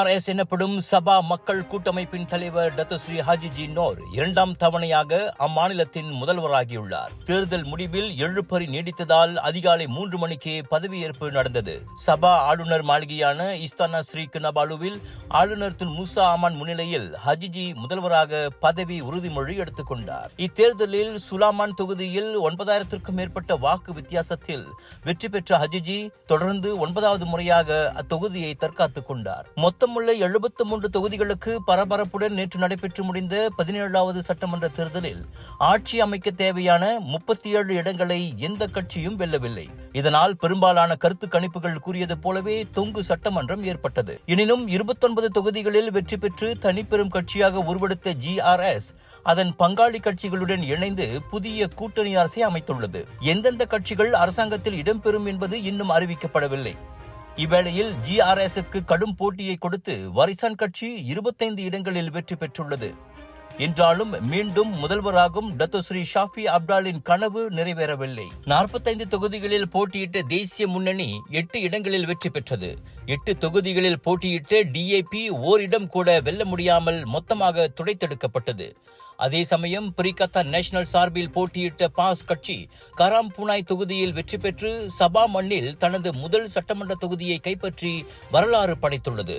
GRS எனப்படும் சபா மக்கள் கூட்டமைப்பின் தலைவர் டத்தஸ்ரீ ஹாஜிஜி நோர் இரண்டாம் தவணையாக அம்மாநிலத்தின் முதல்வராகியுள்ளார். தேர்தல் முடிவில் எழுப்பறி நீடித்ததால் அதிகாலை மூன்று மணிக்கே பதவியேற்பு நடந்தது. சபா ஆளுநர் மாளிகையான இஸ்தானா ஸ்ரீ கினபாலுவில் ஆளுநர் திரு மூசா அமான் முன்னிலையில் ஹஜிஜி முதல்வராக பதவி உறுதிமொழி எடுத்துக் கொண்டார். இத்தேர்தலில் சுலாமான் தொகுதியில் ஒன்பதாயிரத்திற்கும் மேற்பட்ட வாக்கு வித்தியாசத்தில் வெற்றி பெற்ற ஹஜிஜி தொடர்ந்து ஒன்பதாவது முறையாக அத்தொகுதியை தற்காத்துக் கொண்டார். மொத்தம் மீதமுள்ள எழுபத்து மூன்று தொகுதிகளுக்கு பரபரப்புடன் நேற்று நடைபெற்று முடிந்த பதினேழாவது சட்டமன்ற தேர்தலில் ஆட்சி அமைக்க தேவையான முப்பத்தி ஏழு இடங்களை எந்த கட்சியும் வெல்லவில்லை. இதனால் பெரும்பாலான கருத்து கணிப்புகள் கூறியது போலவே தொங்கு சட்டமன்றம் ஏற்பட்டது. எனினும் இருபத்தொன்பது தொகுதிகளில் வெற்றி பெற்று தனிப்பெரும் கட்சியாக உருவெடுத்த ஜிஆர்எஸ் அதன் பங்காளி கட்சிகளுடன் இணைந்து புதிய கூட்டணி அரசை அமைத்துள்ளது. எந்தெந்த கட்சிகள் அரசாங்கத்தில் இடம்பெறும் என்பது இன்னும் அறிவிக்கப்படவில்லை. இவ்வேளையில் ஜிஆர்எஸ்க்கு கடும் போட்டியை கொடுத்து வரிசான் கட்சி இருபத்தைந்து இடங்களில் வெற்றி பெற்றுள்ளது. என்றாலும் மீண்டும் முதல்வராகும் டத்துஸ்ரீ ஷாஃபி அப்டாலின் கனவு நிறைவேறவில்லை. நாற்பத்தைந்து தொகுதிகளில் போட்டியிட்ட தேசிய முன்னணி எட்டு இடங்களில் வெற்றி பெற்றது. எட்டு தொகுதிகளில் போட்டியிட்ட டிஏபி ஓரிடம் கூட வெல்ல முடியாமல் மொத்தமாக துடைத்தெடுக்கப்பட்டது. அதே சமயம் பிரிகத்தா நேஷனல் சார்பில் போட்டியிட்ட பாஸ் கட்சி கராம் புனாய் தொகுதியில் வெற்றி பெற்று சபா மண்ணில் தனது முதல் சட்டமன்ற தொகுதியை கைப்பற்றி வரலாறு படைத்துள்ளது.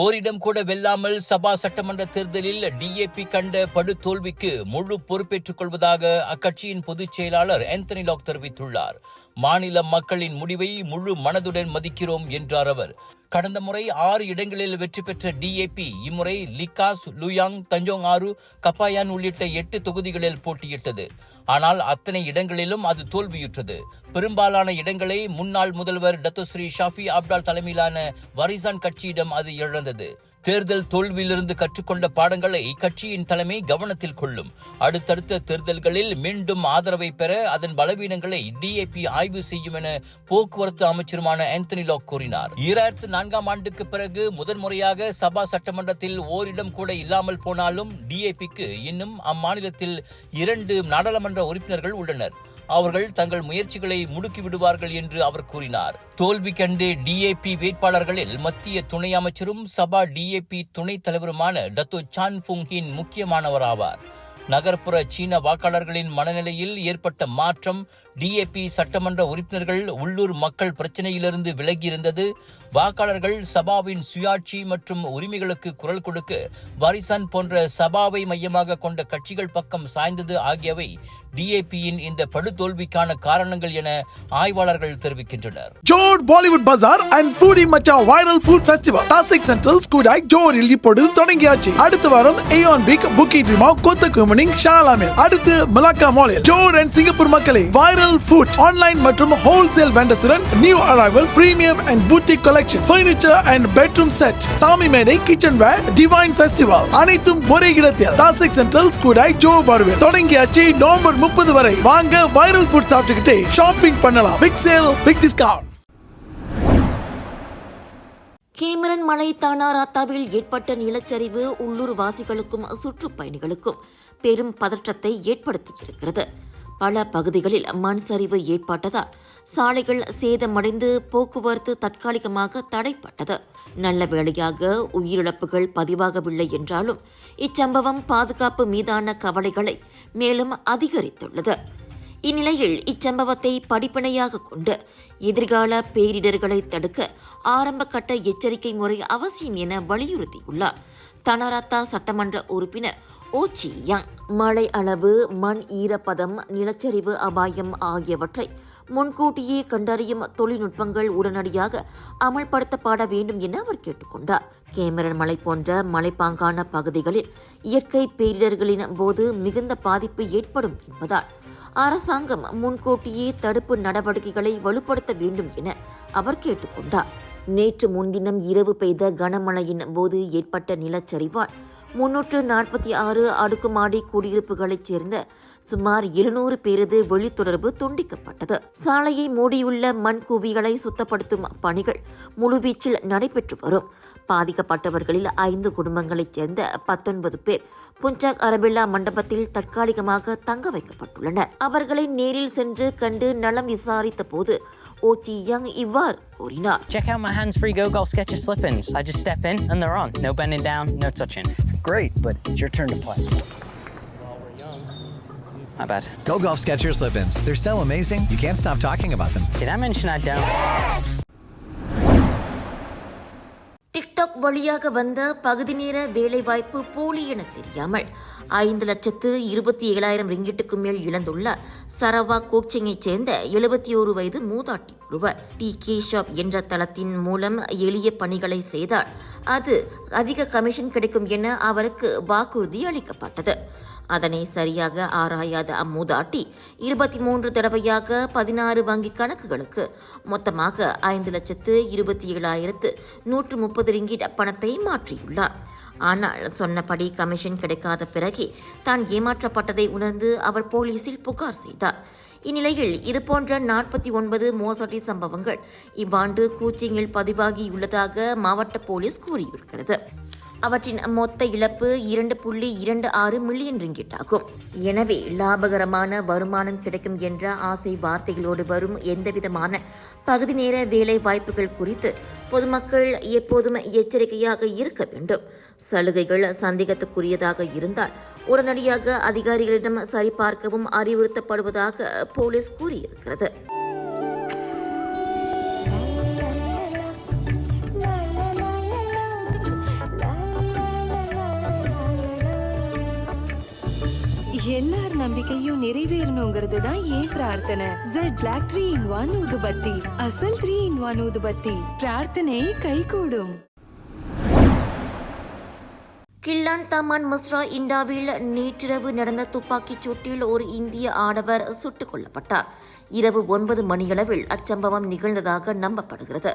ஓரிடம் கூட வெல்லாமல் சபா சட்டமன்ற தேர்தலில் டிஏபி கண்ட படுதோல்விக்கு முழு பொறுப்பேற்றுக் கொள்வதாக அக்கட்சியின் பொதுச் செயலாளர் ஆந்தனி லாக் தெரிவித்துள்ளார். மாநில மக்களின் முடிவை முழு மனதுடன் மதிக்கிறோம் என்றார் அவர். கடந்த முறை ஆறு இடங்களில் வெற்றி பெற்ற டிஏபி இம்முறை லிகாஸ் லுயாங் தஞ்சோங் ஆறு கப்பாயான் உள்ளிட்ட எட்டு தொகுதிகளில் போட்டியிட்டது. ஆனால் அத்தனை இடங்களிலும் அது தோல்வியுற்றது. பெரும்பாலான இடங்களை முன்னாள் முதல்வர் டத்துஸ்ரீ ஷாஃபி அப்டால் தலைமையிலான வரிசான் கட்சியிடம் அது இழந்தது தேர்தல் தோல்வியிலிருந்து கற்றுக்கொண்ட பாடங்களை கட்சியின் தலைமை கவனத்தில் கொள்ளும். அடுத்தடுத்த தேர்தல்களில் மீண்டும் ஆதரவை பெற அதன் பலவீனங்களை டிஏபி ஆய்வு செய்யும் என போக்குவரத்து அமைச்சருமான ஆந்தனி லாக் கூறினார். ஈராயிரத்து நான்காம் ஆண்டுக்கு பிறகு முதன்முறையாக சபா சட்டமன்றத்தில் ஓரிடம் கூட இல்லாமல் போனாலும் டிஏபிக்கு இன்னும் அம்மாநிலத்தில் இரண்டு நாடாளுமன்ற உறுப்பினர்கள் உள்ளனர். அவர்கள் தங்கள் முயற்சிகளை முடுக்கி விடுவார்கள் என்று அவர் கூறினார். தோல்வி கண்டு டிஏபி வேட்பாளர்களில் மத்திய துணை அமைச்சரும் சபா டிஏபி துணைத் தலைவருமான டத்து சான் ஃபுங்கின் முக்கியமானவராவார். நகர்ப்புற சீன வாக்காளர்களின் மனநிலையில் ஏற்பட்ட மாற்றம் டிஏபி சட்டமன்ற உறுப்பினர்கள் உள்ளூர் மக்கள் பிரச்சனையிலிருந்து விலகியிருந்தது. வாக்காளர்கள் சபாவின் சுயாட்சி மற்றும் உரிமைகளுக்கு குரல் கொடுக்க வாரிசான் போன்ற சபாவை மையமாக கொண்ட கட்சிகள் பக்கம் சாய்ந்தது ஆகியவை டிஏபியின் இந்த படுதோல்விக்கான காரணங்கள் என ஆய்வாளர்கள் தெரிவிக்கின்றனர். Johor Bollywood bazaar and foodie மச்சா viral food festival Tasik central Skudai ஜோரில் இப்பொழுது தொடங்கியாச்சு. அடுத்த வாரம் ஏயான் பிக் புக்கி ட்ரிமா கொத்த குமனிங் ஷாலாமே அடுத்து மலாக்கா மாலில் ஜோர் அண்ட் சிங்கப்பூர் மக்களை வைரல் ஃபுட் ஆன்லைன் மற்றும் wholesale வெண்டர்ஸுடன் new arrival premium and boutique collection furniture and bedroom set சாமி மேடை கிச்சன் வேர் டிவைன் ஃபெஸ்டிவல் அனைத்தும் ஒரே இடத்தில். தாசிக் சென்ட்ரல் ஸ்கூடாய் ஜோ பார்வில் தொடங்கியாச்சு நவம்பர் முப்பது வரை. வாங்க வைரல் ஃபுட் சாப்பிட்டுக்கிட்டே ஷாப்பிங் பண்ணலாம். Big sale big discount Cameron மலை தானாராத்தாவில் ஏற்பட்ட நிலச்சரிவு உள்ளூர் வாசிகளுக்கும் சுற்றுப்பயணிகளுக்கும் பெரும் பதற்றத்தை ஏற்படுத்தியிருக்கிறது. பல பகுதிகளில் மண் சரிவு ஏற்பட்டதால் சாலைகள் சேதமடைந்து போக்குவரத்து தற்காலிகமாக தடைப்பட்டது. நல்ல வேளையாக உயிரிழப்புகள் பதிவாகவில்லை என்றாலும் இச்சம்பவம் பாதுகாப்பு மீதான கவலைகளை மேலும் அதிகரித்துள்ளது. இந்நிலையில் இச்சம்பவத்தை படிப்பினையாக கொண்டு எதிர்கால பேரிடர்களை தடுக்க ஆரம்ப கட்ட எச்சரிக்கை முறை அவசியம் என வலியுறுத்தியுள்ளார். தனராத்தா சட்டமன்ற உறுப்பினர் ஓச்சியாங் மழை அளவு மண் ஈரப்பதம் நிலச்சரிவு அபாயம் ஆகியவற்றை முன்கூட்டியே கண்டறியும் தொழில்நுட்பங்கள் உடனடியாக அமல்படுத்தப்பட வேண்டும் என அவர் கேட்டுக்கொண்டார். கேமரன் மலை போன்ற மலைப்பாங்கான பகுதிகளில் இயற்கை பேரிடர்களின் போது மிகுந்த பாதிப்பு ஏற்படும் என்பதால் அரசாங்கம் முன்கூட்டியே தடுப்பு நடவடிக்கைகளை வலுப்படுத்த வேண்டும் என அவர் கேட்டுக்கொண்டார். நேற்று முன்தினம் இரவு பெய்த கனமழையின் போது ஏற்பட்ட நிலச்சரிவால் முன்னூற்று நாற்பத்தி ஆறு அடுக்குமாடி குடியிருப்புகளைச் சேர்ந்த சுமார் இருநூறு பேரது வெளித்தொடர்பு துண்டிக்கப்பட்டது. சாலையை மூடியுள்ள மண் குவிகளை சுத்தப்படுத்தும் பணிகள் முழுவீச்சில் நடைபெற்று வரும். பாதிக்கப்பட்டவர்களில் ஐந்து குடும்பங்களைச் சேர்ந்த பத்தொன்பது பேர் புஞ்சாக் அரபில்லா மண்டபத்தில் தற்காலிகமாக தங்க வைக்கப்பட்டுள்ளனர். அவர்களை நேரில் சென்று கண்டு நலம் விசாரித்த போது Ivar Orina. Check out my hands-free Go Golf Sketches slip-ins. I just step in and they're on. No bending down, no touching. It's great, but it's your turn to play. My bad. Go Golf Sketcher slip-ins. They're so amazing, you can't stop talking about them. Did I mention I don't? Yes! வழியாக வந்த பகுதி நேர வேலைவாய்ப்பு போலி என தெரியாமல் ஐந்து லட்சத்து இருபத்தி ஏழாயிரம் ரிங்கிட்டுக்கு மேல் இழந்துள்ள சரவா கோச்சிங்கைச் சேர்ந்த எழுபத்தி ஒரு வயது மூதாட்டி ஒருவர். டி. கே. ஷாப் என்ற தளத்தின் மூலம் எளிய பணிகளை செய்தால் அது அதிக கமிஷன் கிடைக்கும் என அவருக்கு வாக்குறுதி அளிக்கப்பட்டது. அதனை சரியாக ஆராயாத அம்மூதாட்டி இருபத்தி மூன்று தடவையாக பதினாறு வங்கி கணக்குகளுக்கு மொத்தமாக ஐந்து லட்சத்து இருபத்தி ஏழாயிரத்து நூற்று முப்பது ரிங்கிட் பணத்தை மாற்றியுள்ளார். ஆனால் சொன்னபடி கமிஷன் கிடைக்காத பிறகே தான் ஏமாற்றப்பட்டதை உணர்ந்து அவர் போலீசில் புகார் செய்தார். இந்நிலையில் இதுபோன்ற நாற்பத்தி ஒன்பது மோசடி சம்பவங்கள் இவ்வாண்டு கூச்சிங்கில் பதிவாகியுள்ளதாக மாவட்ட போலீஸ் கூறியிருக்கிறது. அவற்றின் மொத்த இழப்பு இரண்டு புள்ளி இரண்டு ஆறு மில்லியன் ரிங்கிட் ஆகும். எனவே லாபகரமான வருமானம் கிடைக்கும் என்ற ஆசை வார்த்தைகளோடு வரும் எந்தவிதமான பகுதி நேர வேலை வாய்ப்புகள் குறித்து பொதுமக்கள் எப்போதும் எச்சரிக்கையாக இருக்க வேண்டும். சலுகைகள் சந்தேகத்துக்குரியதாக இருந்தால் உடனடியாக அதிகாரிகளிடம் சரிபார்க்கவும் அறிவுறுத்தப்படுவதாக போலீஸ் கூறியிருக்கிறது. எல்லார் நம்பிக்கையும் நிறைவேறணுங்கிறது தான் ஏன் பிரார்த்தனை? Jet black three in one ஊதுபத்தி. அசல் த்ரீ இன் ஒன் ஊதுபத்தி. பிரார்த்தனை கைகூடும். கில்லான் தமான் மஸ்ரா இண்டாவில் நேற்றிரவு நடந்த துப்பாக்கிச் சூட்டில் ஒரு இந்திய ஆடவர் சுட்டுக் கொல்லப்பட்டார். இரவு ஒன்பது மணியளவில் அச்சம்பவம் நிகழ்ந்ததாக நம்பப்படுகிறது.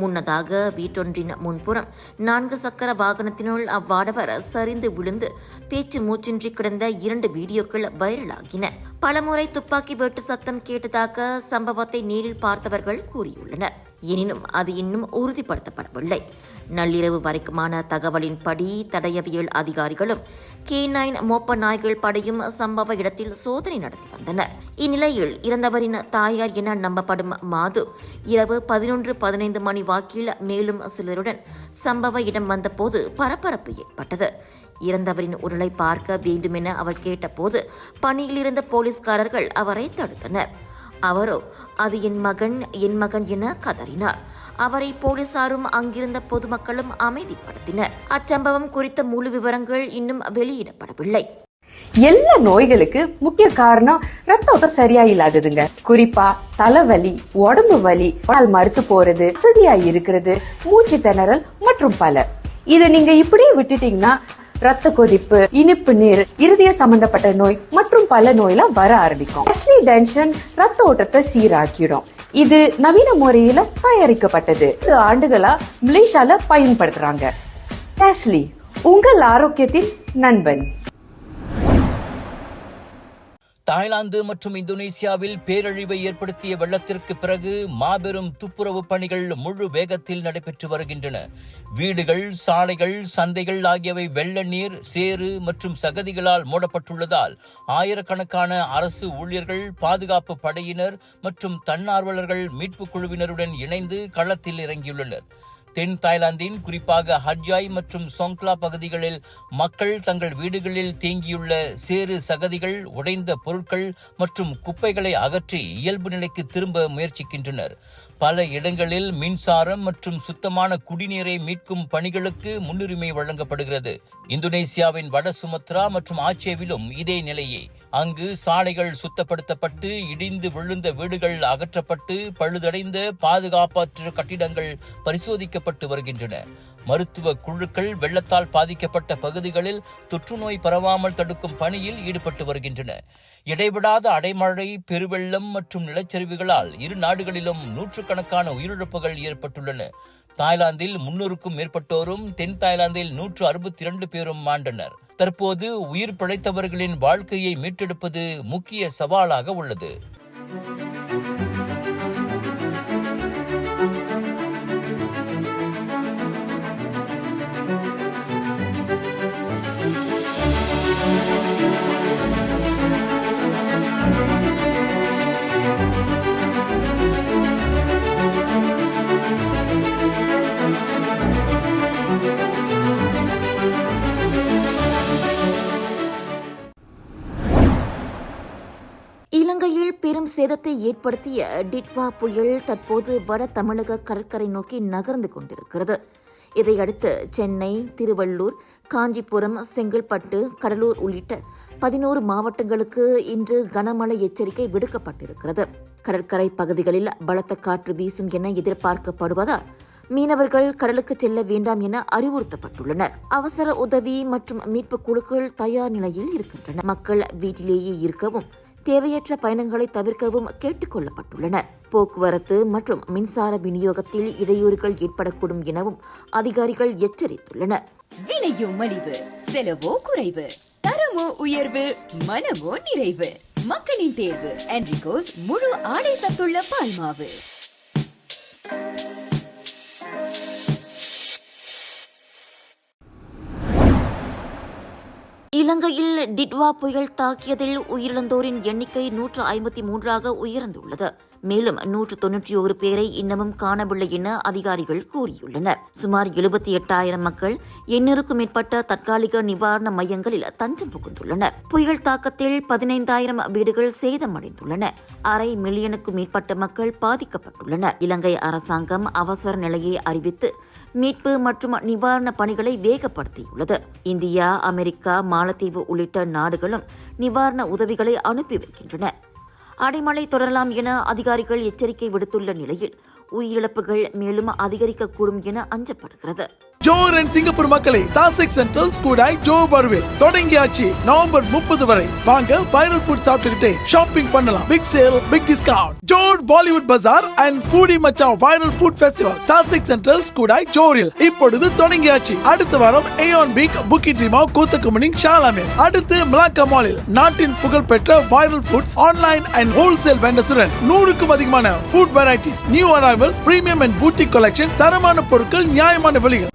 முன்னதாக வீட்டொன்றின் முன்புறம் நான்கு சக்கர வாகனத்தினுள் அவ்வாடவர் சரிந்து விழுந்து பேச்சு மூச்சின்றி கிடந்த இரண்டு வீடியோக்கள் வைரலாகின. பலமுறை துப்பாக்கி வெட்டு சத்தம் கேட்டதாக சம்பவத்தை நேரில் பார்த்தவர்கள் கூறியுள்ளனர். எனினும் அது இன்னும் உறுதிப்படுத்தப்படவில்லை. நள்ளிரவு வரைக்குமான தகவலின்படி தடயவியல் அதிகாரிகளும் கே நைன் மோப்ப நாய்கள் படையும் சம்பவ இடத்தில் சோதனை நடத்தி வந்தனர். இந்நிலையில் இறந்தவரின் தாயார் என நம்பப்படும் மாது இரவு பதினொன்று பதினைந்து மணி வாக்கில் மேலும் சிலருடன் சம்பவ இடம் வந்தபோது பரபரப்பு ஏற்பட்டது. இறந்தவரின் உடலை பார்க்க வேண்டுமென அவர் கேட்டபோது பணியில் இருந்த போலீஸ்காரர்கள் அவரை தடுத்தனர். அவரோ அது என் மகன் என் மகன் என கதறினார். அவரை போலீசாரும் அங்கிருந்த பொதுமக்களும் அமைதிப்படுத்தினர். அச்சம்பவம் குறித்த முழு விவரங்கள் இன்னும் வெளியிடப்படவில்லை. எல்லா நோய்களுக்கு முக்கிய காரணம் ரத்த ஓட்டம் சரியா இல்லாததுங்க குறிப்பா தலைவலி உடம்பு வலி உடல் மறுத்து போறது வசதியா இருக்கிறது மூச்சு திணறல் மற்றும் பல. இதை நீங்க இப்படியே விட்டுட்டீங்கன்னா ரத்த கொதிப்பு இனிப்பு நீர் இருதய சம்பந்தப்பட்ட நோய் மற்றும் பல நோயெல்லாம் வர ஆரம்பிக்கும். டென்ஷன் ரத்த ஓட்டத்தை சீராக்கிடும். இது நவீன முறையில தயாரிக்கப்பட்டது. ஆண்டுகளா மலேசியால பயன்படுத்துறாங்க. டெஸ்லி உங்கள் ஆரோக்கியத்தின் நண்பன். தாய்லாந்து மற்றும் இந்தோனேசியாவில் பேரழிவை ஏற்படுத்திய வெள்ளத்திற்கு பிறகு மாபெரும் துப்புரவு பணிகள் முழு வேகத்தில் நடைபெற்று வருகின்றன. வீடுகள் சாலைகள் சந்தைகள் ஆகியவை வெள்ள நீர் சேறு மற்றும் சகதிகளால் மூடப்பட்டுள்ளதால் ஆயிரக்கணக்கான அரசு ஊழியர்கள் பாதுகாப்பு படையினர் மற்றும் தன்னார்வலர்கள் மீட்புக் குழுவினருடன் இணைந்து களத்தில் இறங்கியுள்ளனர். தென் தாய்லாந்தின் குறிப்பாக ஹட்ஜாய் மற்றும் சோங்க்லா பகுதிகளில் மக்கள் தங்கள் வீடுகளில் தேங்கியுள்ள சேறு சகதிகள் உடைந்த பொருட்கள் மற்றும் குப்பைகளை அகற்றி இயல்பு நிலைக்கு திரும்ப முயற்சிக்கின்றனர். பல இடங்களில் மின்சாரம் மற்றும் சுத்தமான குடிநீரை மீட்கும் பணிகளுக்கு முன்னுரிமை வழங்கப்படுகிறது. இந்தோனேசியாவின் வட சுமத்ரா மற்றும் ஆச்சேவிலும் இதே நிலையே. அங்கு சாலைகள் சுத்தப்படுத்தப்பட்டு இடிந்து விழுந்த வீடுகள் அகற்றப்பட்டு பழுதடைந்த பாதுகாப்பற்ற கட்டிடங்கள் பரிசோதிக்கப்பட்டு வருகின்றன. மருத்துவ குழுக்கள் வெள்ளத்தால் பாதிக்கப்பட்ட பகுதிகளில் தொற்றுநோய் பரவாமல் தடுக்கும் பணியில் ஈடுபட்டு வருகின்றன. இடைவிடாத அடைமழை பெருவெள்ளம் மற்றும் நிலச்சரிவுகளால் இரு நாடுகளிலும் நூற்றுக்கணக்கான உயிரிழப்புகள் ஏற்பட்டுள்ளன. தாய்லாந்தில் முன்னூறுக்கும் மேற்பட்டோரும் தென் தாய்லாந்தில் நூற்று அறுபத்தி இரண்டு பேரும் மாண்டனர். தற்போது உயிர் பிழைத்தவர்களின் வாழ்க்கையை மீட்டெடுப்பது முக்கிய சவாலாக உள்ளது. சேதத்தை ஏற்படுத்திய டிட்வா புயல் தற்போது வட தமிழக கடற்கரை நோக்கி நகர்ந்து கொண்டிருக்கிறது. இதையடுத்து சென்னை திருவள்ளூர் காஞ்சிபுரம் செங்கல்பட்டு கடலூர் உள்ளிட்ட பதினோரு மாவட்டங்களுக்கு இன்று கனமழை எச்சரிக்கை விடுக்கப்பட்டிருக்கிறது. கடற்கரை பகுதிகளில் பலத்த காற்று வீசும் என எதிர்பார்க்கப்படுவதால் மீனவர்கள் கடலுக்கு செல்ல வேண்டாம் என அறிவுறுத்தப்பட்டுள்ளனர். அவசர உதவி மற்றும் மீட்பு குழுக்கள் தயார் நிலையில் இருக்கின்றன. மக்கள் வீட்டிலேயே இருக்கவும் தேவையற்ற பயணங்களை தவிர்க்கவும் கேட்டுக் கொள்ளப்பட்டுள்ளனர் போக்குவரத்து மற்றும் மின்சார விநியோகத்தில் இடையூறுகள் ஏற்படக்கூடும் எனவும் அதிகாரிகள் எச்சரித்துள்ளனர். விலையோ மலிவு செலவோ குறைவு தரமோ உயர்வு மனமோ நிறைவு. மக்களின் தேர்வு என்ரிகோஸ் முழு ஆடை சத்துள்ள பால்மாவு. இலங்கையில் டிட்வா புயல் தாக்கியதில் உயிரிழந்தோரின் எண்ணிக்கை நூற்று ஐம்பத்தி மூன்றாக உயர்ந்துள்ளது. மேலும் நூற்று தொன்னூற்றி ஒரு பேரை இன்னமும் காணவில்லை என அதிகாரிகள் கூறியுள்ளனர். சுமார் எழுபத்தி எட்டாயிரம் மக்கள் எண்ணூறுக்கும் மேற்பட்ட தற்காலிக நிவாரண மையங்களில் தஞ்சம் புகுந்துள்ளனர். புயல் தாக்கத்தில் பதினைந்தாயிரம் வீடுகள் சேதமடைந்துள்ளன. அரை மில்லியனுக்கும் மேற்பட்ட மக்கள் பாதிக்கப்பட்டுள்ளனர். இலங்கை அரசாங்கம் அவசர நிலையை அறிவித்து மீட்பு மற்றும் நிவாரண பணிகளை வேகப்படுத்தியுள்ளது. இந்தியா அமெரிக்கா மாலத்தீவு உள்ளிட்ட நாடுகளும் நிவாரண உதவிகளை அனுப்பி வைக்கின்றன. அடைமழை தொடரலாம் என அதிகாரிகள் எச்சரிக்கை விடுத்துள்ள நிலையில் உயிரிழப்புகள் மேலும் அதிகரிக்கக்கூடும் என அஞ்சப்படுகிறது. ஜோர் அண்ட் சிங்கப்பூர் மக்களை தாசிக் சென்ட்ரல் ஸ்கூடாய் ஜோ பர்வில் தொடங்கியாச்சு நவம்பர் முப்பது வரை. வாங்க வைரல் ஃபுட் சாப்பிட்டுக்கிட்டே ஷாப்பிங் பண்ணலாம். Big sale big discount Johor Bollywood bazaar and foodie மச்சா viral food festival Tasik central Skudai ஜோரில். இப்பொழுது தொடங்கியாச்சு. அடுத்த வாரம் ஏஆன் பிக் புக்கி ட்ரீமா கூத்தக்குமணி ஷாலாமே அடுத்து மிலாக்கா மாலில் நாட்டின் புகழ்பெற்ற viral foods online and wholesale வெண்டர்ஸுடன் நூறுக்கும் அதிகமான food varieties new arrivals premium and boutique collection தரமான பொருட்கள் நியாயமான விலைகள்.